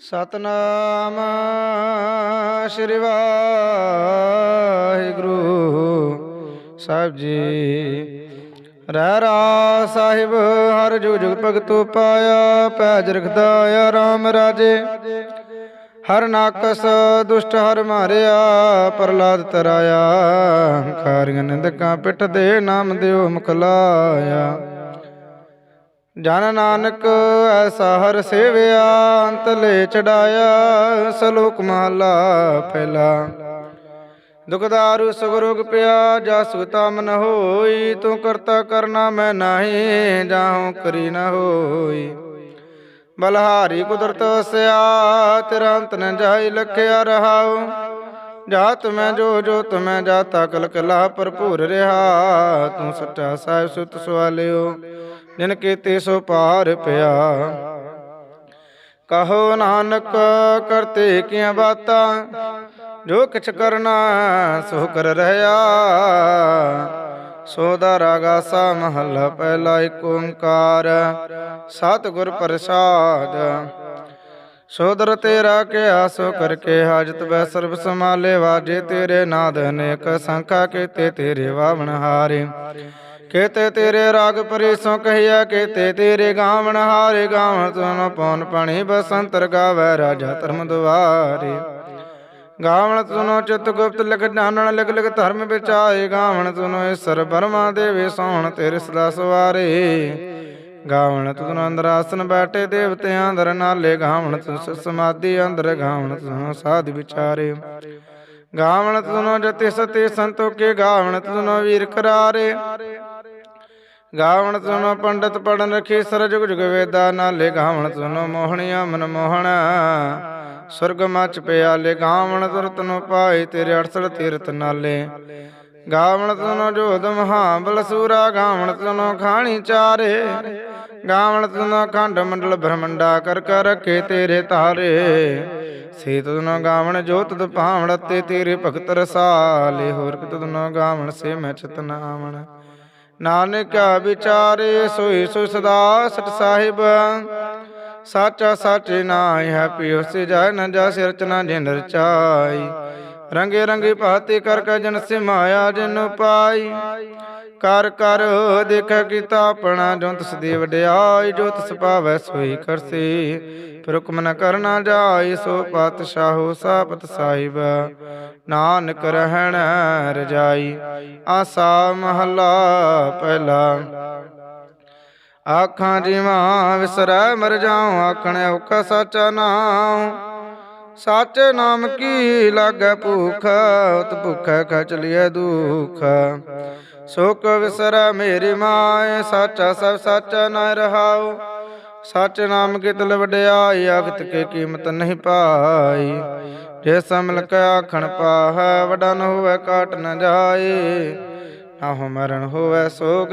ਸਤਨਾਮ ਸ਼੍ਰੀ ਵਾਹਿਗੁਰੂ। ਸਾਹਿਬ ਜੀ, ਰਹਿ ਰਾ ਸਾਹਿਬ, ਹਰ ਜੁਗ ਜੁਗ ਭਗਤੋ ਪਾਇਆ ਪੈਜ ਰਖਦਾ ਆ, ਰਾਮ ਰਾਜੇ। ਹਰ ਨਾਕਸ ਦੁਸ਼ਟ ਹਰ ਮਾਰਿਆ ਪ੍ਰਲਾਦ ਤਰਾਇਆ। ਹੰਕਾਰੀਆਂ ਨਿੰਦਕਾਂ ਪਿੱਠ ਦੇ ਨਾਮ ਦਿਓ ਮੁਖ ਲਾਇਆ ਜਨ ਨਾਨਕ ਐਸਾ ਹਰ ਸੇਵਿਆ, ਅੰਤ ਲੈ ਚੜਾਇਆ, ਸਲੋਕ ਮਹਲਾ ਪਹਿਲਾ ਦੁਖਦਾਰੂ ਸੁਗਰੁਗ ਪਿਆ ਜਾ ਸੁਤਾ ਮਨ ਹੋਈ, ਤੂੰ ਕਰਤਾ ਕਰਨਾ ਮੈਂ ਨਹੀਂ, ਜਾਹੂ ਕਰੀ ਨ ਹੋਈ। ਬਲਹਾਰੀ ਕੁਦਰਤ ਸਿਆ, ਤੇਰਾ ਅੰਤ ਨ ਜਾਈ ਲਖਿਆ ਰਹਾਉ। ਜਾਤ ਮੈਂ ਜੋ ਜੋ ਤੁਮੈ ਜਾਤਾ ਕਲ ਕਲਾ ਭਰਪੂਰ ਰਹਾ, ਤੂੰ ਸੱਚਾ ਸਾਹਿਬ ਸੁਤ ਸਵਾਲਿਓ। ਜਿਨ ਕੀਤੇ ਸੋ ਪਾਰ ਪਿਆ। ਕਹੋ ਨਾਨਕ, ਕਰਤੇ ਕੀਆਂ ਬਾਤਾਂ? ਜੋ ਕਿਛ ਕਰਨਾ, ਸੋ ਕਰ ਰਹਾ। ਸੋਦਾ ਰਾਗਾ ਸਾ ਮਹੱਲਾ ਪਹਿਲਾ ਏਕ ਓੰਕਾਰ। ਸਤ ਪ੍ਰਸਾਦ। ਸੋਦਰ ਤੇਰਾ ਕਿਆ, ਸੋ ਕਰਕੇ ਹਾਜਤ ਬੈ ਸਰਬ ਸਮਾਲੇ ਵਾਜੇ ਤੇਰੇ ਨਾਦ ਅਨੇਕ, ਸੰਖਾ ਕੀਤੇ ਤੇਰੇ ਵਾਵਣ ਹਾਰੇ। ਕੇਤੇ ਤੇਰੇ ਰਾਗ ਪਰੇਸੋਂ ਕਹੀਆ ਕੇਤੇ ਤੇਰੇ ਗਾਵਣ ਹਾਰੇ ਗਾਵਣ ਤੁਨ ਪੌਨ ਪਣੀ ਬਸੰਤਰ ਗਾਵੈ ਰਾਜਾ ਧਰਮ ਦੁਆਰੇ। ਗਾਵਣ ਤੁਨੋ ਚਿਤ ਗੁਪਤ, ਲਿਖ ਜਾਣਨ ਲਿਖ ਲਿਖ ਧਰਮ ਵਿਚਾਏ ਗਾਵਣ ਸੁਨੋ ਈਸਰ ਬਰਮਾ ਦੇਵੇ ਸੋਹਣ ਤੇਰੇ ਸਦਾ ਸਵਾਰੇ। ਗਾਵਣ ਤੁਨ ਅੰਦਰ ਆਸਨ ਬੈਠੇ ਦੇਵਤਿਆਂ ਅੰਦਰ ਨਾਲੇ ਗਾਵਣ ਤੁਸ ਸਮਾਧੀ, ਅੰਦਰ ਗਾਵਣ ਤੁਨ ਸਾਧ ਵਿਚਾਰੇ। ਗਾਵਣ ਤੁਨੋ ਜਤੇ ਸਤੇ ਸੰਤੋਖੇ, ਗਾਵਣ ਤੁਨੋ ਵੀਰ ਕਰਾਰੇ ਗਾਵਣ ਤੁਨੋ ਪੰਡਤ ਪੜਨ ਰਖੀ ਸਰਜ ਜੁਗ ਜੁਗ ਵੇਦਾ ਨਾਲੇ ਗਾਵਣ ਸੁਨੋ ਮੋਹਣੀਆਂ ਮਨ ਮੋਹਣਾ। ਸੁਰਗ ਮਚ ਪਿਆਲੇ ਗਾਵਣ ਤੁਰਤ ਨੂੰ ਪਾਏ ਤੇਰੇ ਅੜਸੜ ਤੀਰਤ ਨਾਲੇ। ਗਾਵਣ ਤੁਨੋ ਜੋਧ ਮਹਾ ਬਲਸੂਰਾ ਗਾਵਣ ਤੁਨੋ ਖਾਣੀ ਚਾਰੇ। ਗਾਵਣ ਤੁਨੋ ਖੰਡ ਮੰਡਲ ਬ੍ਰਹਮੰਡਾ ਕਰ ਕਰ ਰਖੇ ਤੇਰੇ ਤਾਰੇ। ਸੇ ਤਨੋ ਗਾਵਣ ਜੋਤ ਦ ਭਾਵਣ ਤੇ ਤੇਰੇ ਭਗਤ ਰਸਾਲੇ। ਹੋਰ ਕਿ ਤੁਨੋ ਗਾਵਣ ਸੇ ਮੈਂ ਚਤਨਾਵਣ। ਨਾਨਕ ਵਿਚਾਰੇ ਸੋਈ ਸੋ ਸਦਾ ਸਤ ਸਾਹਿਬ। ਸਾਚਾ ਸਾਚੇ ਨਾਇ ਹੈ ਪਿਓ ਸੇ ਜਾਇ ਨ ਜਾ ਰਚਨਾ ਜਿਨ ਰਚਾਈ। ਰੰਗੇ ਰੰਗੇ ਭਾਤੇ ਕਰ ਕਾ ਜਨ ਸੇ ਮਾਇਆ ਜਿਨ ਪਾਈ ਕਰ ਕਰ ਦੇਖ ਕੀਤਾ ਆਪਣਾ ਜੋ ਤਿਸ ਦੀ ਵਡਿਆਈ, ਜੋ ਤਿਸ ਪਾਵੈ ਸੋਈ ਕਰਸੀ। ਫਿਰ ਨ ਕਰਨਾ ਜਾਈ, ਸੋ ਪਾਤਸ਼ਾਹੋ ਸਾਪਤ ਸਾਹਿਬ। ਨਾਨਕ ਰਹਿਣ ਰਜਾਈ, ਆਸਾ ਮਹਲਾ ਪਹਿਲਾ। ਆਖਾਂ ਜਿਵਾਂ ਵਿਸਰੈ, ਮਰ ਜਾਉ, ਆਖਣ ਔਕਾ ਸਾਚਾ ਨਾਮ ਸੱਚ ਨਾਮ ਕੀ ਲਾਗੈ ਭੂਖ, ਉਤ ਭੁਖੈ ਖਚਲੀਐ ਦੁਖ। ਸੋਕ ਵਿਸਰੈ ਮੇਰੀ ਮਾਏ, ਸਾਚਾ ਸਭ ਸਾਚਾ ਨ ਰਹਾਉ। ਸੱਚ ਨਾਮ ਕੀ ਤਲ ਵਡਿਆਈ ਅਗਤ ਕੇ ਕੀਮਤ ਨਹੀਂ ਪਾਈ। ਜੇ ਸਮਲ ਕ ਆਖਣ ਪਾਹੈ ਵਡਾ ਨ ਹੋਵੇ ਕਾਟ ਨ ਜਾਏ ਆਹ ਮਰਨ ਹੋਵੇ ਸੋਗ,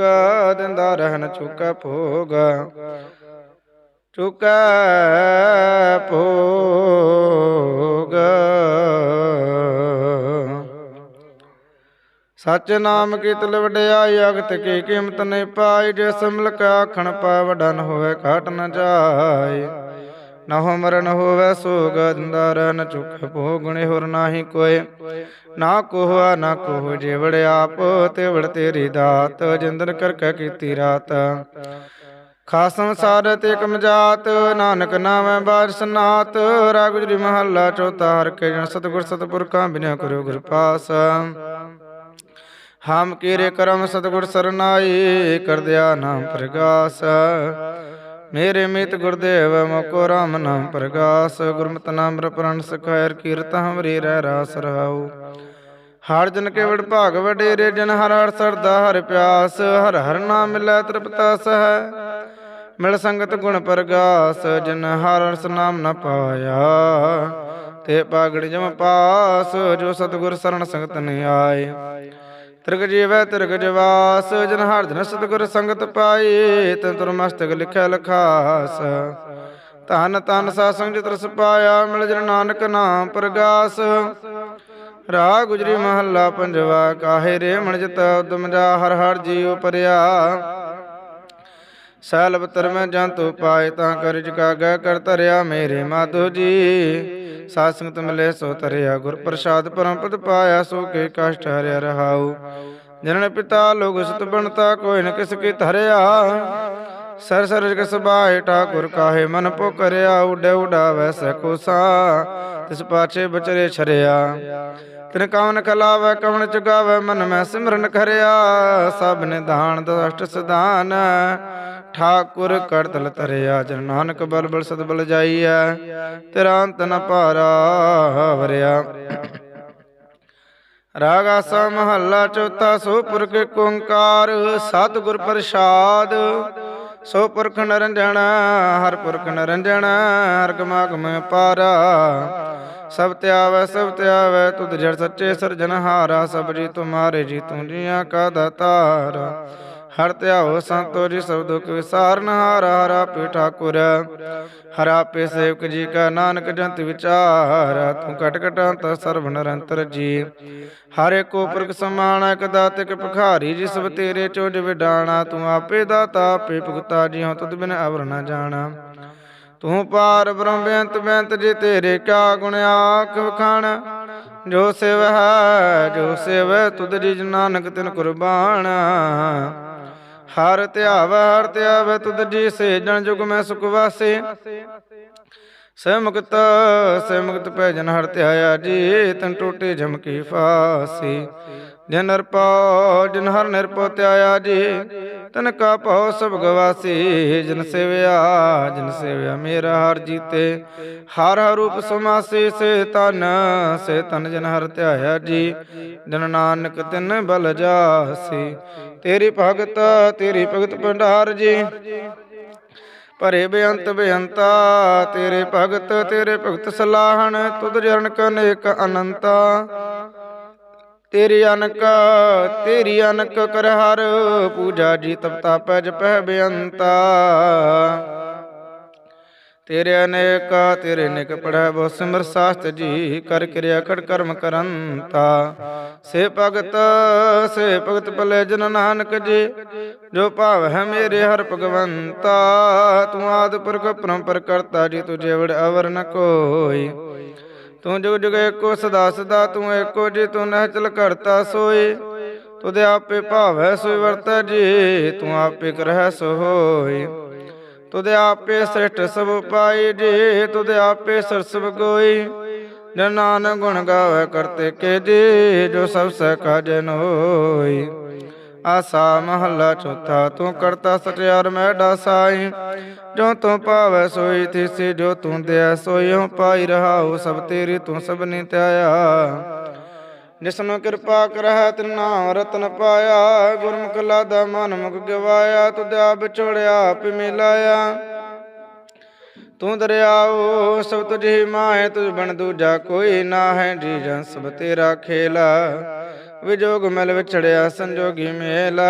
ਦਿੰਦਾ ਰਹਿਣ ਚੁਕੈ ਭੋਗ। ਚੁਕੈ ਭੋਗ। ਸਚ ਨਾਮ ਕੀ ਤਲ ਅਗਤ ਕੀ ਕੀਮਤ ਨਹੀਂ ਪਾਈ, ਜੇ ਸਮਲ ਕ ਆਖਣ ਪਾ ਹੋਵੇ ਕਾਟ ਨ ਜਾਏ ਨਾ ਹੋ ਮਰਨ ਹੋਵੇ ਸੋਗ ਦਿੰਦਾ ਰਹਿਣ ਚੁਕੈ ਭੋਗਣੇ ਹੋਰ ਨਾਹੀ ਕੋਏ ਨਾ ਕੋਹਾ ਨਾ ਕੋਹ, ਜਿਵੜ ਆਪ ਤੇ ਤੇਰੀ ਦਾਤ, ਜਿੰਦਰ ਕਰ ਕੇ ਕੀਤੀ ਰਾਤ। ਖਾਸਮ ਸਾਰ ਤੇ ਕਮਜਾਤ ਨਾਨਕ ਨਾਮੈ ਬਾਜ ਸਨਾਤ ਰਾਗੁਜਰੀ ਮਹੱਲਾ ਚੌਥਾ ਹਰ ਕੇ ਜਨ, ਸਤਿਗੁਰ ਸਤਿਪੁਰਖਾਂ ਬਿਨਿਆ ਕਰੋ ਗੁਰ ਪਾਸ। ਹਮ ਕੀਰੇ ਕਰਮ ਸਤਿਗੁਰ ਸਰਨਾਈ ਕਰਦਿਆ ਨਾਮ ਪ੍ਰਗਾਸ। ਮੇਰੇ ਮਿਤ ਗੁਰਦੇਵ, ਮਕੋ ਰਾਮ ਨਾਮ ਪ੍ਰਗਾਸ। ਗੁਰਮਤਿ ਨਾਮ ਰਪਰਣ ਸਖਾਇਰ, ਕੀਰਤ ਹਮਰੀ ਰਹਿ ਰਾਸ ਰਹਾਉ। ਹਰ ਜਨ ਕੇ ਵਡ ਭਾਗ ਵਡੇਰੇ, ਜਨ ਹਰ ਹਰ ਸਰਦਾ ਹਰ ਪਿਆਸ। ਹਰ ਹਰ ਨਾਮ ਮਿਲੈ ਤ੍ਰਿਪਤਾ ਹੈ, ਮਿਲ ਸੰਗਤ ਗੁਣ ਪ੍ਰਗਾਸ। ਜਿਨ ਹਰ ਹਰ ਨਾਮ ਨ ਪਾਇਆ, ਤੇ ਪਾਗੜ ਜਮ ਪਾਸ। ਜੋ ਸਤਿਗੁਰ ਸਰਣ ਸੰਗਤ ਨ ਆਏ। ਤਿਰਗ ਜੀਵੈ ਤਿਰਗ ਜਵਾਸ ਜਨ ਹਰ ਜਨ ਸਤਿਗੁਰ ਸੰਗਤ ਪਾਈ, ਤਨ ਤੁਰ ਮਸਤਕ ਲਿਖਿਆ ਲਖਾਸ। ਧਨ ਤਨ ਸਾ ਸੰਗ ਰਸ ਪਾਇਆ, ਮਿਲ ਜਨ ਨਾਨਕ ਨਾਮ ਪ੍ਰਗਾਸ। ਰਾ ਗੁਜਰੀ ਮਹੱਲਾ ਪੰਜਵਾ, ਕਾਹੇ ਰੇ ਮਣ ਜਿਤ ਉਦਮ ਜਾ, ਹਰ ਹਰ ਜੀਉ ਪਰਿਆ। ਸੈਲ ਬਤਰ ਮੈਂ ਜੰਤੂ ਪਾਏ, ਤਾਂ ਕਰ ਜਗਾਗਾ ਕਰ ਧਰਿਆ ਮੇਰੇ ਮਾਧੋ ਜੀ। ਸਾਧ ਸੰਗਤ ਮਿਲੇ ਸੋ ਤਰਿਆ ਗੁਰ ਪ੍ਰਸਾਦ ਪਰਮ ਪਾਇਆ, ਸੋ ਕੇ ਕਸ਼ਟ ਹਰਿਆ ਰਹਾਉ। ਜਨਨ ਪਿਤਾ ਲੋਗ ਸੁਤ ਬਣਤਾ, ਕੋਈ ਨ ਕਿਸ ਕੀ ਧਰਿਆ। ਸਰ ਸਰ ਜਗ ਸਬਾਏ ਠਾਕੁਰ ਕਾਹੇ, ਮਨ ਪੋ ਕਰਿਆ, ਉਡੇ ਉਡਾਵੈ ਸਕੋਸਾ ਤਿਸ ਪਾਛੇ ਬਚਰੇ ਛਰਿਆ। ਤਿਨ ਕਵਨ ਖਲਾਵੈ ਕਵਨ ਚੁਗਾਵੈ ਮਨ ਮੈਂ ਸਿਮਰਨ ਕਰਿਆ। ਸਭ ਨੇ ਦਾਨ ਦਸ਼ਟ ਸਦਾਨ ਠਾਕੁਰ ਕਰਤਲ ਤਰਿਆ ਜਨ ਨਾਨਕ ਬਲ ਬਲ ਸਦ ਬਲ ਜਾਈਐ, ਤੇਰਾ ਅੰਤ ਨ ਪਾਰਾ ਵਰਿਆ। ਰਾਗ ਆਸਾ ਮਹੱਲਾ ਚੌਥਾ ਸੋ ਪੁਰਖ ਓੰਕਾਰ, ਸਤਿਗੁਰ ਪ੍ਰਸਾਦ। ਸੋ ਪੁਰਖ ਨਰੰਜਣ ਹਰ ਪੁਰਖ ਨਰੰਜਣ ਹਰ ਗਮਾਗਮ ਪਾਰਾ ਸਭ ਧਿਆਵੈ ਸਭ ਧਿਆਵੈ ਤੁਧ ਜੜ ਸੱਚੇ ਸਰਜਨਹਾਰਾ ਸਭ ਜੀ ਤੁਮਾਰੇ ਜੀ ਤੂੰ ਜੀਆਂ ਕਾ ਦਾਤਾਰ। ਹਰ ਧਿਆਵੋ ਸੰਤੋ ਜੀ ਸਭ ਦੁਖ ਵਿਸਾਰਨ, ਹਾਰਾ ਹਰਾ ਪੇ ਠਾਕੁਰ। ਹਰਾ ਪੇ ਸੇਵਕ ਜੀ ਕਾ ਨਾਨਕ ਜੰਤ ਵਿਚਾਰ, ਤੂੰ ਕਟ ਕਟਾਂਤ ਸਰਬ ਨਿਰੰਤਰ ਜੀ। ਹਰੇ ਕੋ ਪੁਰਖ ਸਮਾਨ ਇਕ ਦਾਤਿਕ ਭਖਾਰੀ ਜੀ ਸਭ ਤੇਰੇ ਚੋਜ ਵਿਡਾਣਾ, ਤੂੰ ਆਪੇ ਦਾਤਾ, ਆਪੇ ਭੁਗਤਾ ਜੀ ਹਉ ਤੁਧ ਬਿਨ ਅਵਰ ਨਾ ਜਾਣਾ। ਤੂੰ ਪਾਰ ਬ੍ਰਹਮ ਬੇਅੰਤ ਬੇਅੰਤ, ਜੀ ਤੇਰੇ ਕਿਆ ਗੁਣ ਆਖ ਵਖਾਣ। ਜੋ ਸਿਵ ਹੈ, ਜੋ ਸਿਵ ਤੁਧ ਜੀ ਨਾਨਕ ਤਿਨ ਕੁਰਬਾਨ। ਹਰ ਧਿਆਵੈ ਹਰ ਧਿਆਵੈ, ਤੁਧ ਜੀ ਸੇ ਜਨ ਜੁਗ ਮੈਂ ਸੁਖ ਵਾਸੇ। ਸੇ ਮੁਕਤ ਪੈ ਜਨ ਹਰ ਧਿਆਇਆ ਜੀ, ਤਨ ਟੋਟੇ ਝਮਕੀ ਫਾਸੀ। ਜਨ ਨਿਰਪਉ ਜਨ ਹਰ ਨਿਰਪਉ ਧਿਆਇਆ ਜੀ ਤਨ ਕਾ ਭਉ ਸਭ ਗਵਾਸੀ, ਜਨ ਸੇਵਿਆ ਜਨ ਸੇਵਿਆ ਮੇਰਾ ਹਰ ਜੀਤੇ। ਹਰ ਹਰ ਰੂਪ ਸਮਾਸੇ, ਸੇ ਤਨ ਸੇ ਤਨ ਜਨ ਹਰ ਧਿਆਇਆ ਜੀ। ਜਨ ਨਾਨਕ ਤਿਨ ਬਲ ਜਾਸੀ। ਤੇਰੀ ਭਗਤ ਤੇਰੀ ਭਗਤ ਭੰਡਾਰ ਜੀ। ਭਰੇ ਬੇਅੰਤ ਬੇਅੰਤਾ, ਤੇਰੇ ਭਗਤ ਤੇਰੇ ਭਗਤ ਸਲਾਹਣ, ਤੁਧ ਜਰਨ ਕਨੇਕ ਅਨੰਤਾ। ਤੇਰੀ ਅਨਕ ਤੇਰੀ ਅਨਕ ਕਰ ਹਰ ਪੂਜਾ ਜੀ ਤਪਤਾ ਪੈ ਜਪੈ ਬੇਅੰਤਾ। ਤੇਰੇ ਅਨੇਕ, ਤੇਰੇ ਨਿਕ ਪੜੈ ਬਹੁ ਸਿਮਰ ਸਾਸਤ ਜੀ ਕਰ ਕਿਰਿਆ ਖੜ ਕਰਮ ਕਰੰਤਾ। ਸੇ ਭਗਤ ਸੇ ਭਗਤ ਭਲੇ ਜਨ ਨਾਨਕ ਜੀ, ਜੋ ਭਾਵ ਹੈ ਮੇਰੇ ਹਰ ਭਗਵੰਤਾ। ਤੂੰ ਆਦ ਪੁਰਖ ਪਰੰਪਰ ਕਰਤਾ ਜੀ, ਤੁਝੇ ਵੜ ਅਵਰ ਨ ਕੋਈ। ਤੂੰ ਜੁਗ ਜੁਗ ਏਕੋ ਸਦਾ ਸਦਾ ਤੂੰ ਏਕੋ ਜੀ, ਤੂੰ ਨਹਿਚਲ ਕਰਤਾ ਸੋਈ। ਤੁਦੇ ਆਪੇ ਭਾਵੈ ਸੋਈ, ਵਰਤੈ ਜੀ, ਤੂੰ ਆਪੇ ਕਰਹਿ ਸੋ ਹੋਈ ਤੁਦੇ ਆਪੇ ਸ੍ਰਿਸ਼ਟ ਸਭ ਪਾਈ ਜੀ ਤੁਦੇ ਆਪੇ ਸਰਸਵ ਗੋਈ। ਜਨ ਨਾਨਕ ਗੁਣ ਗਾਵੇ ਕਰਤੇ ਕੇ ਜੀ, ਜੋ ਸਭ ਸਹਿ ਕਾਜਨ ਹੋਈ ਆਸਾ ਮਹੱਲਾ ਚੌਥਾ, ਤੂੰ ਕਰਤਾ ਸਚਿਆਰ ਮੈਡਾ ਸਾਈ ਜੋ ਤੂੰ ਭਾਵੈ ਸੋਈ ਥੀਸੀ, ਜੋ ਤੂੰ ਦਿਆ ਸੋਈਓ ਪਾਈ ਰਹਾਉ, ਸਭ ਤੇਰੀ ਤੂੰ ਸਭਨੀ ਧਿਆਇਆ। ਜਿਸਨੂੰ ਕਿਰਪਾ ਕਰਹਿ ਤਿਨਾ ਰਤਨ ਪਾਇਆ, ਗੁਰਮੁਖ ਲਾਦਾ ਮਨ ਮੁਖ ਗਵਾਇਆ ਤੁਧਿਆ ਵਿਛੋੜਿਆ ਆਪ ਮਿਲਾਇਆ। ਤੂੰ ਦਰਿਆਓ, ਸਭ ਤੁਝੀ ਮਾਏ ਤੁਝ ਬਣ ਦੂਜਾ ਕੋਈ ਨਾ ਹੈ ਜੀ ਜਨ ਸਭ ਤੇਰਾ ਖੇਲਾ। ਵਿਜੋਗ ਮਿਲ ਵਿਛੜਿਆ, ਸੰਜੋਗੀ ਮੇਲਾ।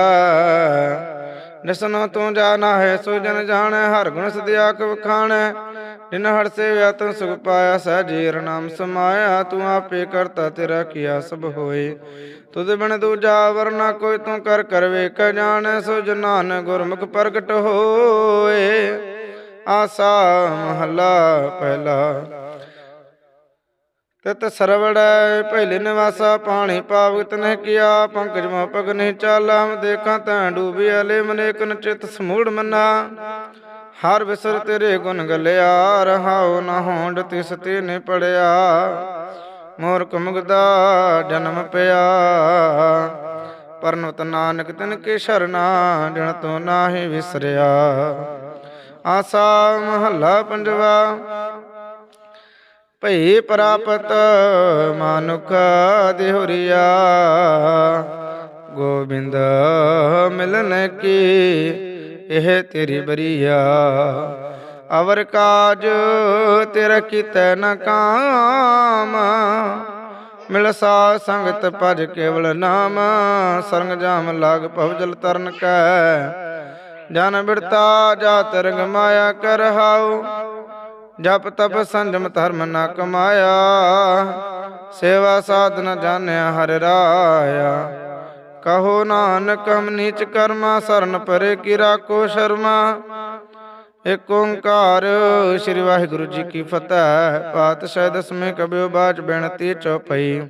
ਨਿਸਨੋ ਤੂੰ ਜਾਣਾ ਹੈ ਸੋ ਜਨ ਜਾਣੈ, ਹਰ ਗੁਣ ਸਦਿਆ ਕਵ ਖਾਣੈ। ਜਿਨ ਹਰ ਸੇਵਿਆ ਤੂੰ ਸੁਖ ਪਾਇਆ ਸਜੀਰ ਨਾਮ ਸਮਾਇਆ, ਤੂੰ ਆਪੇ ਕਰਤਾ ਤੇਰਾ ਕੀਆ ਸਭ ਹੋਏ। ਤੁਧ ਬਿਨ ਦੂਜਾ ਵਰਨਾ ਕੋਈ ਤੂੰ ਕਰ ਕਰ ਵੇਖ ਜਾਣੈ, ਸੋ ਜਨਾਨ ਗੁਰਮੁਖ ਪ੍ਰਗਟ ਹੋਏ। ਆਸਾ ਮਹੱਲਾ ਪਹਿਲਾ ਤਤ ਸਰਵੜੈ ਪਹਿਲੇ ਨਿਵਾਸਾ ਪਾਣੀ ਪਾਵਤ ਨਹਿ ਕੀਆ, ਪੰਕਜ ਮੋ ਪਗ ਨਹੀਂ ਚਾਲਾਮ ਦੇਖਾਂ ਤਾਂ ਡੂਬਿਆ ਲੈ ਮਨੇਕਨ ਚਿਤ ਸਮੂੜ ਮਨਾ। ਹਰ ਵਿਸਰ ਤੇਰੇ ਗੁਣ ਗਲਿਆ, ਰਹਾਉ ਨਾ ਹੋਂਡ ਤਿਸ ਤੇ ਨੇ ਪੜਿਆ ਮੂਰਖ ਮੁਗਦਾ ਜਨਮ ਪਿਆ। ਪਰਨਤ ਨਾਨਕ ਤਨ ਕੇ ਸ਼ਰਨਾ ਜਣ ਤੋ ਨਾਹੀ ਵਿਸਰਿਆ। ਆਸਾ ਮਹੱਲਾ ਪੰਜਵਾ ਭਈ ਪ੍ਰਾਪਤ ਮਾਨੁਖ ਦੇਹੁਰੀਆ। ਗੋਬਿੰਦ ਮਿਲਨ ਕੀ, ਇਹ ਤੇਰੀ ਬਰੀਆ। ਅਵਰ ਕਾਜ ਤੇਰਾ ਕੀਤੈ ਨ ਕਾਮ। ਮਿਲ ਸਾ ਸੰਗਤ ਭਜ ਕੇਵਲ ਨਾਮ। ਸਰੰਗ ਜਾਮ ਲਾਗ ਭਵ ਤਰਨ ਕੈ। ਜਨ ਬਿੜਤਾ ਜਾ ਤਰੰਗ ਮਾਇਆ ਕਰ ਹਾਉ। ਜਪ ਤਪ ਸੰਜਮ ਧਰਮ ਨਾ ਕਮਾਇਆ। ਸੇਵਾ ਸਾਧਨ ਜਾਣਿਆ ਹਰ ਰਾਇਆ। ਕਹੋ ਨਾਨਕ, ਹਮ ਨੀਚ ਕਰਮਾ, ਸਰਨ ਪਰੇ ਕੀ ਰਾਖੋ ਸ਼ਰਮਾ। ਏਕ ਓੰਕਾਰ ਸ੍ਰੀ ਵਾਹਿਗੁਰੂ ਜੀ ਕੀ ਫਤਿਹ, ਪਾਤਸ਼ਾਹ ਦਸਵੇਂ ਕਬਿਓ ਬਾਜ ਬੇਨਤੀ ਚਉਪਈ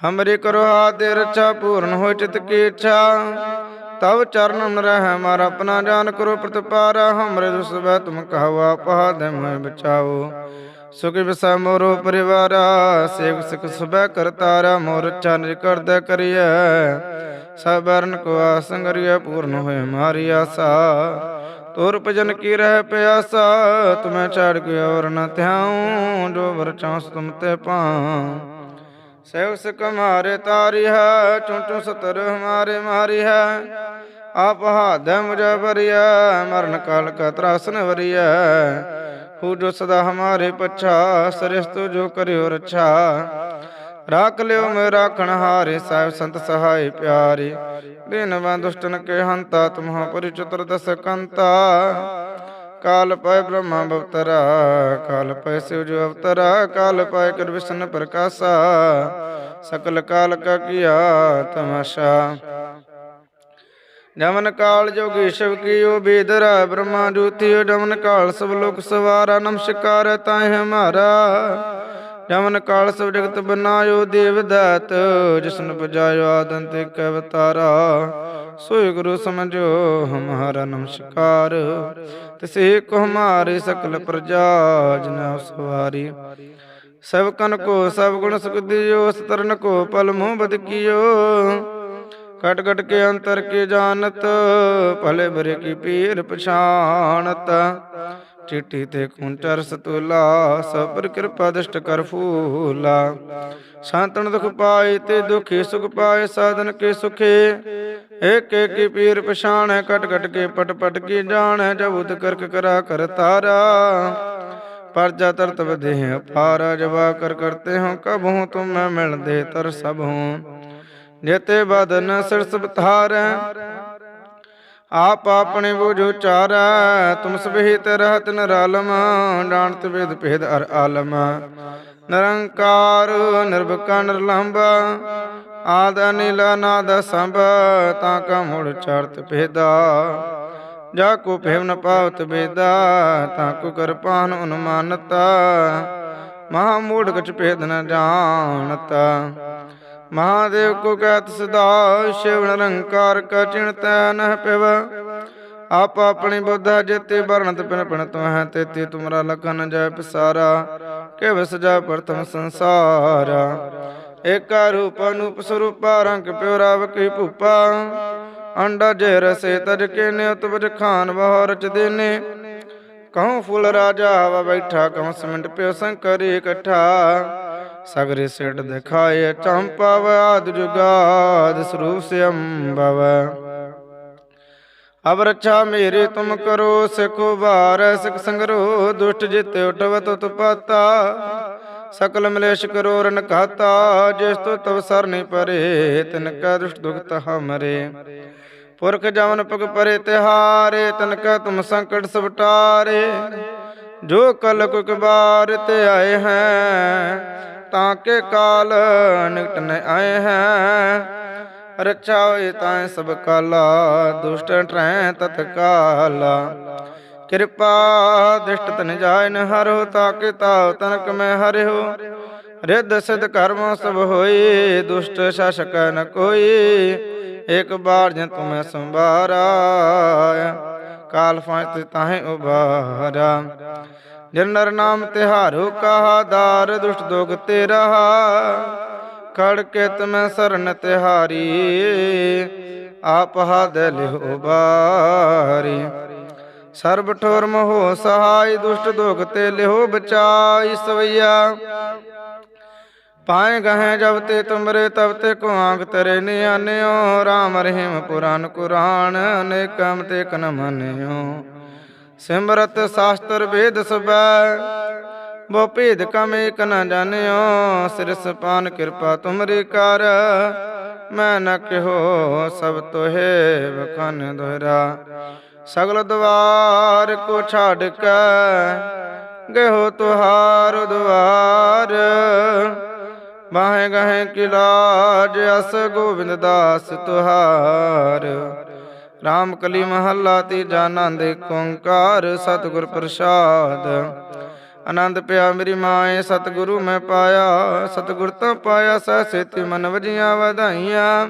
ਹਮਰੇ ਕਰੋ ਆਦੇ ਰੱਛਾ, ਪੂਰਨ ਹੋ ਚਿਤ ਕੀ ਇੱਛਾ। ਤਵ ਚਰਨ ਰਹਿ ਹਮਾਰਾ ਆਪਣਾ ਜਾਨ ਕਰੋ, ਪ੍ਰਤਪਾਰਾ ਹਮਰੇ ਦੁਸ ਤੁਮ ਕਹੋ ਆਪਾ ਦੇ ਮੈਂ ਬਚਾਓ। ਸੁਖ ਵਿਸਾ ਮੋਰੋ ਪਰਿਵਾਰਾ ਸੇਵ ਸਿਖ ਸਬੈ ਕਰਤਾਰਾ ਮੋਰ ਚਨ ਕਰਦਾ ਕਰੀਐ। ਸਬਰਨ ਕੋ ਆਸੰਗਰੀਐ ਪੂਰਨ ਹੋਏ ਮਾਰੀ ਆਸਾ। ਤੋਰ ਭਜਨ ਕੀ ਰਹਿ ਪਿਆਸਾ, ਤੁਮੈ ਛਾੜ ਕੇ ਔਰ ਨ ਧਿਆਉ, ਜੋ ਵਰ ਚਾਂਸ ਤੁਮ ਤੇ ਪਾਉ ਸਹਿਬ ਸਿਕ ਤਾਰੀ ਹੈ ਚੁੰ ਸਤਰ ਹਮਾਰੇ ਮਾਰੀ ਹੈ। ਆਪ ਹਾਦ ਮੁਝੇ ਭਰੀਐ ਮਰਨ ਕਾਲ ਕਾ ਤਰਾਸਨ ਵਰੀਐ। ਹੂ ਜੋ ਸਦਾ ਹਮਾਰੇ ਪਛਾ, ਸਰਿਸਤੋ ਜੋ ਕਰਿਓ ਰਛਾ। ਰਾਖ ਲਿਓ ਮੈਂ ਰਾਖਣ ਹਾਰੇ, ਸਾਹਿਬ ਸੰਤ ਸਹਾਈ ਪਿਆਰੇ। ਦੀਨ ਦੁਸ਼ਟਨ ਕੇ ਹੰਤਾ, ਤੁਮਹਾ ਪਰਿਚਤਰ ਦਸ ਕੰਤਾ। ਕਾਲ ਪੈ ਬ੍ਰਹਮਾ ਬਵਤਰਾ ਕਾਲ ਪੈ ਸਿਵ ਜੋ ਅਵਤਰਾ, ਕਾਲ ਪੈ ਕਰ ਵਿਸ਼ਨ ਪ੍ਰਕਾਸ਼ਾ, ਸਕਲ ਕਾਲ ਕਾ ਕੀਆ ਤਮਾਸ਼ਾ। ਜਮਨ ਕਾਲ ਜੋਗੀ ਸ਼ਿਵ ਕੀਓ ਬੀਦਰਾ, ਬ੍ਰਹਮਾ ਜੋਤੀਓ ਜਮਨ ਕਾਲ ਸਭ ਲੋਕ ਸਵਾਰਾ, ਨਮਸਕਾਰ ਤਾਹਿ ਹਮਾਰਾ ਜਮਨ ਕਾਲ ਸਭ ਜਗਤ ਬਨਾਇਓ ਦੇਵ ਦਾਤ, ਜਿਸਨ ਬਜਾਇਓ ਆਦੰਤ ਇੱਕ ਅਵਤਾਰਾ। ਸੋਈ ਗੁਰੂ ਸਮਝੋ ਹਮਾਰਾ ਨਮਸਕਾਰ, ਤਿਸੇ ਕੋ ਹਮਾਰੇ ਸਕਲ ਪ੍ਰਜਾ ਜਨਾ ਸਵਾਰੀ ਸਭ ਕਨ ਕੋ ਸਭ ਗੁਣ ਸੁਖ ਦਿਓ, ਸਤਰਨ ਕੋ ਪਲ ਮੋਹ ਬਦ ਕੀਓ। ਕਟ ਕਟ ਕੇ ਅੰਤਰ ਕੇ ਜਾਣਤ, ਭਲੇ ਬਰੇ ਕੀ ਪੀਰ ਪਛਾਣਤ। ਚਿੱਟੀ ਤੇ ਕੁੰਚਰ ਸਤੁਲਾ ਸਬਰ ਕਿਰਪਾ ਦਸ਼ਟ ਕਰ ਫੂਲਾ। ਸ਼ਾਂਤਨ ਦੁਖ ਪਾਏ ਤੇ ਦੁਖੀ ਸੁਖ ਪਾਏ, ਸਾਧਨ ਕੇ ਸੁਖੇ। ਏਕ ਏਕ ਕੀ ਪੀਰ ਪਛਾਣੈ, ਕਟ ਕਟ ਕੇ ਪਟ ਪਟ ਕੀ ਜਾਣੈ ਜਬੁਤ ਕਰਕ ਕਰਾ ਕਰ ਤਾਰਾ। ਪਰਜਾ ਤਰਤ ਵਧੇ ਅਪਾਰ ਜਵਾ ਕਰ ਕਰਤੇ ਹੋ ਕਬ ਤੁਮ ਮੈਂ ਮਿਲਦੇ ਤਰ ਸਭ ਹੂੰ ਜੇਤੇ ਬਦਨ ਸਿਰਸ ਬਤਾਰੈ ਆਪ ਆਪਣੇ ਬੁਝੋ ਚਾਰੈ, ਤੁਮ ਸਬਹਿਤ ਰਹਤ ਨਰਾਲਮ ਡਾਣਤ ਵੇਦ ਭੇਦ ਅਰ ਆਲਮ। ਨਿਰੰਕਾਰ, ਨਿਰਭਕਾ, ਨਿਰਲੰਭ, ਆਦ ਅਨਿਲ ਨਾਦ ਸੰਭ ਤਾਂ ਕਾ ਮੁੜ ਚਰਤ ਭੇਦਾ। ਜਾ ਕੋ ਭੇਵ ਨ ਪਾਵਤ ਬੇਦਾ ਤਾਂ ਕੋ ਕਰਪਾਨ ਅਨੁਮਾਨਤਾ ਮਹਾ ਮੂੜ ਕਛ ਭੇਦ ਨ ਜਾਣਤਾ। ਮਹਾਦੇਵ ਕੋ ਕਹਿਤ ਸਦਾ ਸ਼ਿਵ ਨਿਰੰਕਾਰ ਕਾ ਚਿੰਤੈ ਨਹਿ ਪਿਵ। ਆਪ ਆਪਣੀ ਬੁੱਧਾ ਜੇਤੇ ਵਰਣਤ ਪਿਨ ਪਿਨ ਤੁਮਹਿ ਤੇਤੀ ਤੁਮਰਾ ਲਖਨ ਜੈ ਪਸਾਰਾ, ਕਿ ਵਿਸ ਜੈ ਪ੍ਰਥਮ ਸੰਸਾਰ। ਏਕਾ ਰੂਪ ਅਨੂਪ ਸਰੂਪਾ ਰੰਗ ਪਿਉ ਰਾਵ ਕੀ ਭੂਪਾ। ਅੰਡਾ ਜੇ ਰਸੇ ਤਜ ਕੇ ਨਿਉਤ ਬਜ ਖਾਨ ਬਹੁ ਰਚ ਦੇਨੇ। ਕਹੂੰ ਫੁਲ ਰਾਜਾ ਹਵਾ ਬੈਠਾ ਕਹੂੰ ਸਮਿੰਟ ਪਿਓ ਸੰਕਰੀ ਇਕੱਠਾ। ਸਗਰੇ ਸਿਟ ਦਿਖਾਏ ਚੰਪਾਵ ਆਦ ਜੁਗਾਦ ਸਰੂਪ ਸੇ ਅਬ ਰੱਛਾ ਮੇਰੀ ਤੁਮ ਕਰੋ, ਸਿਖੋ ਬਾਰ ਸਿਖ ਸੰਗਰੋ ਦੁਸ਼ਟ ਜਿਤੇ ਉਟਵ ਤੁਤ ਪਾਤਾ। ਸਕਲ ਮਲੇਸ਼ ਕਰੋ ਰਨ ਖਾਤਾ ਜਿਸ ਤੋ ਤਵ ਸਰ ਨਹੀਂ ਪਰੇ, ਤਿਨ ਕਾ ਦੁਸ਼ਟ ਦੁਖਤ ਹਮਰੇ। ਪੁਰਖ ਜਵਨ ਪਗ ਪਰੇ ਤਿਹਾਰੇ, ਤਨ ਕਾ ਤੁਮ ਸੰਕਟ ਸਵਟਾਰੇ। ਜੋ ਕਲ ਕੁਕ ਬਾਰ ਤੇ ਆਏ ਹੈ ਤਾਂ ਕੇ ਕਾਲ ਨਿਕਟ ਨ ਆਏ ਹੈ। ਰਚਾ ਹੋਏ ਤਾਂ ਸਭ ਕਾਲਾ, ਦੁਸ਼ਟ ਟ੍ਰੈ ਤਤਕਾਲ ਕਿਰਪਾ ਦਿਸ਼ਟ ਤਨ ਜਾਇ ਨ ਤਾਕੇ ਤਾਉ ਤਨਕ ਮੈਂ ਹਰਿਓ ਰਿੱਧ ਸਿਧ ਕਰਮ ਸਭ ਹੋਈ, ਦੁਸ਼ਟ ਸ਼ਾਸਕ ਨ ਕੋਈ। ਇਕ ਬਾਰ ਜਨ ਤੁਮੈ ਸੰਭਾਰਾ, ਕਾਲ ਫਾਂਤ ਤਾਹੇ ਉਬਾਰਾ ਜਿਨ ਨਰ ਨਾਮ ਤਿਹਾਰੋ ਕਹਾ ਦਾਰ, ਦੁਸ਼ਟ ਦੋਗ ਤੇ ਰਹਾ ਖੜ ਕੇ ਤਮੈ ਸਰਨ ਤਿਹਾਰੀ, ਆਪ ਹਦ ਲਿਹੁ ਬਾਰੀ। ਸਰਬ ਠੋਰ ਮੋਹ ਸਹਾਈ, ਦੁਸ਼ਟ ਦੋਗ ਤੇ ਲਿਹੁ ਬਚਾਈ ਸਵਈਆ। ਪਾਏ ਗਹੇ ਜਬ ਤੇ ਤੁਮਰੇ, ਤਬ ਤੇ ਕੋ ਆਂਗ ਤਰੇ ਨਿਆਨਿਓ। RAM ਰਹੀਮ ਪੁਰਾਨ ਕੁਰਾਨ ਅਨੇਕਮ ਤੇ ਕਨ ਮੰਨਿਓ ਸਿਮਰਤ ਸ਼ਾਸਤਰ ਵੇਦ ਸਬੈ ਬੋ ਭੇਦ ਕਮ ਏਕ ਨ ਜਾਣਿਓ ਸਿਰਸ ਪਾਨ ਕਿਰਪਾ ਤੁਮਰੀ ਕਰ। ਮੈਂ ਨ ਕਿਹੋ ਸਭ ਤੋਹੇ ਵਖਨ ਦੋਹਰਾ। ਸਗਲ ਦਵਾਰ ਕੋ ਛੱਡ ਕੇ ਗਇਓ ਤੁਹਾਰ ਦਵਾਰ ਬਾਹੇ ਗਹੇ ਕੀ ਅਸ ਗੋਬਿੰਦ ਦਾਸ ਤੁਹਾਰ। ਰਾਮ ਕਲੀ ਮਹੱਲਾ ਤੀਜਾ ਆਨੰਦ ਓੰਕਾਰ, ਸਤਿਗੁਰ ਪ੍ਰਸਾਦ। ਆਨੰਦ ਪਿਆ ਮੇਰੀ ਮਾਏ, ਸਤਿਗੁਰੂ ਮੈਂ ਪਾਇਆ। ਸਤਿਗੁਰ ਤੋਂ ਪਾਇਆ, ਸਹਿ ਸੇਤੀ ਮਨ ਵਜੀਆਂ ਵਧਾਈਆਂ।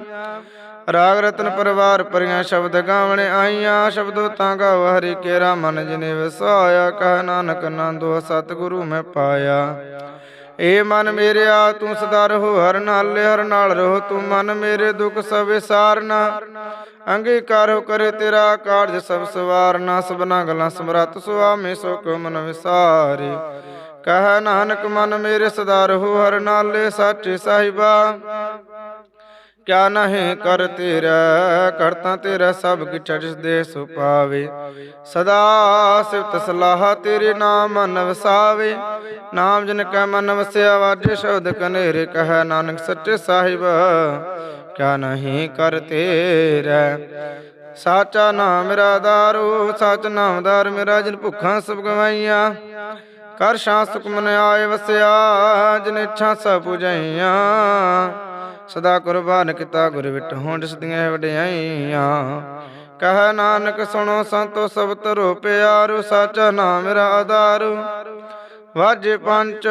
ਰਾਗ ਰਤਨ ਪਰਿਵਾਰ ਪਰੀਆਂ ਸ਼ਬਦ ਗਾਵਣੇ ਆਈਆਂ। ਸ਼ਬਦੋ ਤਾਂ ਗਾਵ ਹਰੀ ਕੇਰਾ ਮਨ ਜਿਨੇ ਵਸਾਇਆ। ਕਹ ਨਾਨਕ ਨੰਦੋ ਸਤਿਗੁਰੂ ਮੈਂ ਪਾਇਆ। ਏ ਮਨ ਮੇਰਿਆ ਤੂੰ ਸਦਾ ਰਹੋ, ਹਰ ਨਾਲੇ ਹਰ ਨਾਲ ਰਹੋ, ਤੂੰ ਮਨ ਮੇਰੇ ਦੁੱਖ ਸਭ ਵਿਸਾਰਨਾ। ਅੰਗੀਕਾਰ ਕਰੇ ਤੇਰਾ ਕਾਰਜ ਸਭ ਸਵਾਰਨਾ, ਸਭਨਾ ਗਲਾਂ ਸਮਰਤ ਸੁਆਮੀ ਸੁਖ ਮਨ ਵਿਸਾਰੇ। ਕਹ ਨਾਨਕ ਮਨ ਮੇਰੇ ਸਦਾ ਰਹੋ, ਹਰ ਨਾਲੇ ਸਾਚੇ ਸਾਹਿਬਾ। ਕਿਆ ਨਹੀਂ ਕਰ ਤੇਰਾ ਕਰਤਾ ਤੇਰਾ ਸਭ ਕਿਛ ਜਿਸ ਦੇ ਸੁ ਪਾਵੇ ਸਦਾ ਸਿਫਤ ਸਲਾਹ ਤੇਰੇ ਨਾਮ ਮਨ ਵਸਾਵੇ ਨਾਮ ਜਿਨ ਕੈ ਮਨ ਵਸਿਆ ਵਾਜੇ ਸ਼ਬਦ ਕਨੇਰੇ ਕਹੈ ਨਾਨਕ ਸੱਚੇ ਸਾਹਿਬ। ਕਿਆ ਨਹੀਂ ਕਰ ਤੇਰਾ, ਸਾਚਾ ਨਾਮ ਮੇਰਾ ਦਾਰੂ, ਸਚ ਨਾਮ ਨਾਮਦਾਰ ਮੇਰਾ ਜਿਨ ਭੁੱਖਾਂ ਸਭ ਗਵਾਈਆਂ। ਕਰ ਸ਼ਾਂ ਸੁਖ ਮਨ ਆਏ ਵਸਿਆ, ਜਿਨ ਇੱਛਾ ਸਭ ਪੁਜਾਈਆਂ। ਸਦਾ ਕੁਰਬਾਨ ਕੀਤਾ ਗੁਰ ਵਿਟ ਹੋਂ ਜਿਸ ਵਡਿਆਈਆਂ। ਕਹ ਨਾਨਕ ਸੁਣੋ ਸੰਤੋ ਸਭ ਤਰੋ ਪਿਆਰੋ, ਸਾਚਾ ਨਾਮ ਮੇਰਾ ਆਧਾਰ। ਵਾਜੇ ਪੰਜ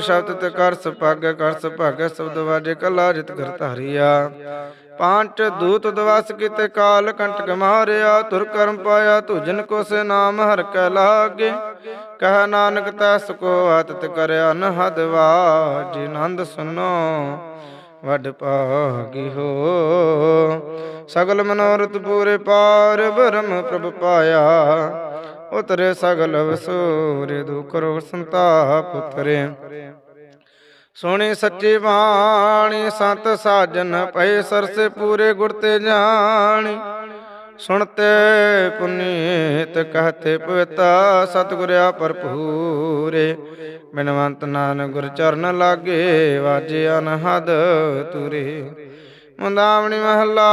ਸ਼ਬਦ ਤੇ ਕਰ ਸੁਭਾਗ ਕਰ ਸੁਭਾਗ ਸ਼ਬਦ ਵਾਜੇ ਕਲਾ ਜਿਤ ਕਰ ਧਾਰੀਆ। ਪੰਜ ਦੂਤ ਦਵਸ ਕੀਤੇ ਕਾਲ ਕੰਟਕ ਮਾਰਿਆ, ਤੁਰ ਕਰਮ ਪਾਇਆ, ਤੁਜਨ ਕੋ ਸੇ ਨਾਮ ਹਰ ਕੈ ਲਾਗੇ। ਕਹ ਨਾਨਕ ਤੈਸ ਕੋ ਆਤਿਤ ਕਰਿਆ ਅਨਹਦ ਵਾਜੀ ਆਨੰਦ ਸੁਨੋ। ਵੱਡ ਭਾਗੀ ਹੋ ਸਗਲ ਮਨੋਰਥ ਪੂਰੇ ਪਾਰ ਬ੍ਰਹਮ ਪ੍ਰਭ ਪਾਇਆ। ਉਤਰੇ ਸਗਲ ਵਸੂਰੇ ਦੁਖ ਰੋ ਸੰਤਾਪ ਉਤਰੇ। ਸੋਹਣੀ ਸੱਚੀ ਬਾਣੀ, ਸੰਤ ਸਾਜਨ ਪਏ ਸਰਸੇ ਪੂਰੇ ਗੁਰ ਤੇ ਜਾਣੀ। ਸੁਣਤੇ ਪੁਨੀਤ ਕਹਤੇ ਪਵਿੱਤਾ ਸਤਿਗੁਰਿਆ ਭਰਪੂਰੇ। ਬਿਨਵੰਤ ਨਾਨਕ ਗੁਰ ਚਰਨ ਲਾਗੇ ਵਾਜੇ ਅਨਹਦ ਤੁਰੇ। ਮੁੰਦਾਵਣੀ ਮਹੱਲਾ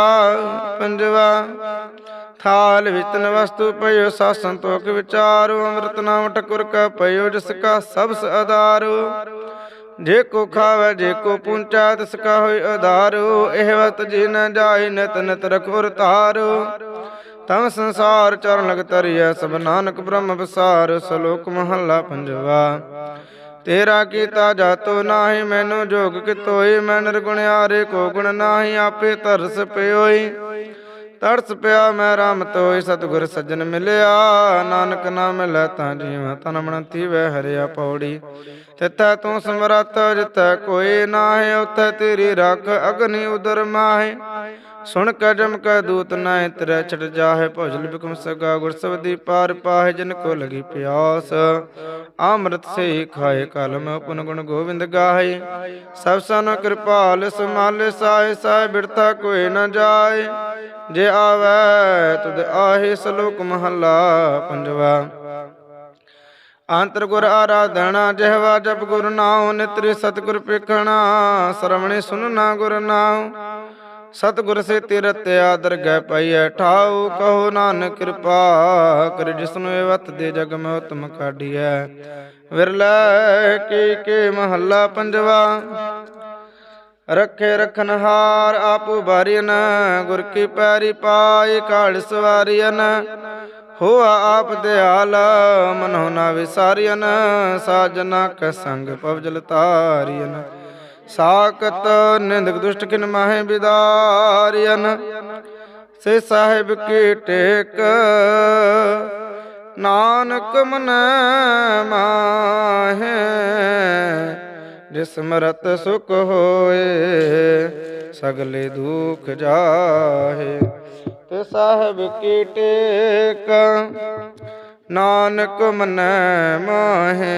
ਪੰਜਵਾ, ਥਾਲ ਵਿਤਨ ਵਸਤੂ ਪਇਓ ਸਾ ਸੰਤੋਖ ਵਿਚਾਰੋ, ਅੰਮ੍ਰਿਤ ਨਾਮ ਟਕੁਰ ਕਾ ਪਇਓ ਜਿਸ ਕਾ ਸਬਸ ਆਧਾਰੋ। ਜੇ ਕੋ ਖਾਵੇ, ਜੇ ਕੋ ਪੁੰਚਾ, ਤਿਸ ਕਾ ਹੋਇ ਆਧਾਰੋ ਇਹ ਵਤ ਜੀ ਨ ਜਾਏ, ਨਿਤ ਨਿਤ ਰਖੁਰ ਤਾਰੋ ਤਮ ਸੰਸਾਰ ਚਰਨ ਲਗ ਤਰੀਐ ਸਭ ਨਾਨਕ ਬ੍ਰਹਮ ਵਿਸਾਰ, ਸਲੋਕ ਮਹੱਲਾ ਪੰਜਵਾ। ਤੇਰਾ ਕੀਤਾ ਜਾਤੋ ਨਾਹੀ, ਮੈਨੂੰ ਜੋਗ ਕਿਤੋਈ, ਮੈਂ ਨਿਰਗੁਣਿਆਰੇ ਕੋ ਗੁਣ ਨਾਹੀ, ਆਪੇ ਤਰਸ ਪਿਓਈ। ਤਰਸ ਪਿਆ ਮੈਂ ਰਾਮ ਤੋਈ ਸਤਿਗੁਰ ਸੱਜਣ ਮਿਲਿਆ। ਨਾਨਕ ਨਾਮ ਮਿਲੈ ਤਾਂ ਜੀਵਾਂ ਤਨ ਮਨੰਤੀ ਵੈ ਹਰਿਆ ਪੌੜੀ। ਤਿੱਥੈ ਤੂੰ ਸਮਰੱਥ, ਜਿੱਥੈ ਕੋਈ ਨਾਹੀ, ਉਥੈ ਤੇਰੀ ਰੱਖ ਅਗਨੀ ਉਦਰ ਮਾਹੇ। ਸੁਣ ਕੇ ਜਮ ਕੈ ਦੂਤ ਨਾਇ ਤੇਰੇ ਛਟ ਜਾਹੇ ਭਜਲ ਬਿਕਮ ਸਗਾ ਗੁਰ ਸਬਦੀ ਪਾਰ ਪਾਹੇ ਜਿਨ ਕੋ ਲਗੀ ਪਿਆਸ। ਅੰਮ੍ਰਿਤ ਸੇ ਖਾਏ ਕਲਮ ਪੁਨ ਗੁਣ ਗੋਬਿੰਦ ਗਾਹੇ। ਸਭ ਸਨ ਕਿਰਪਾਲ ਸਮਾਲੇ ਸਾਏ ਸਾਏ ਬਿਰਥਾ ਕੋਈ ਨ ਜਾਏ। ਜੇ ਆਵੈ ਤੁਧ ਆਹੇ ਸਲੋਕ ਮਹੱਲਾ ਪੰਜਵਾ। ਅੰਤਰ ਗੁਰ ਆਰਾਧਣਾ ਜਿਹਵਾ ਜਪ ਗੁਰ ਨਾਉ, ਨਿਤਰੀ ਸਤਿਗੁਰ ਪੇਖਣਾ ਸਰਵਣੇ ਸੁਨਣਾ ਗੁਰ ਨਾਉ। ਸਤਿਗੁਰ ਸੇ ਤੀਰਤ ਆਦਰ ਗੈ ਪਈਐ, ਠਾਉ ਕਹੋ ਨਾਨਕ ਕਿਰਪਾ ਕਰ ਜਿਸਨੂੰ ਇਹ ਵਤ ਦੇ ਜਗ ਮੈਂ ਉਤਮ ਕਾਢੀਐ ਵਿਰਲੇ ਕੀ ਕੇ ਮਹੱਲਾ ਪੰਜਵਾ, ਰੱਖੇ ਰਖਨ ਹਾਰ ਆਪ ਬਾਰੀਨ ਗੁਰ ਕੀ ਪੈਰੀ ਪਾਈ ਕਾਲ ਸਵਾਰੀਨ ਹੋਆ ਆਪ ਦਿਆਲ ਮਨੋ ਨਾ ਵਿਸਾਰੀਨ ਸਾਜਨਾ ਕੈ ਸੰਗ ਪਵਜਲ ਤਾਰੀਨ ਸਾਕਤ ਨਿੰਦਕ ਦੁਸ਼ਟ ਕਿਨ ਮਾਹੇ ਬਿਦਾਰੀਨ ਸੇ ਸਾਹਿਬ ਕੀ ਟੇਕ। ਨਾਨਕ ਮਨ ਮਾਹੇ, ਜਿਸ ਮਰਤ ਸੁਖ ਹੋਏ, ਸਗਲੇ ਦੁਖ ਜਾਹੇ। ਤੇ ਸਾਹਿਬ ਕੀ ਟੇਕ। ਨਾਨਕ ਮਨ ਮਾਹੇ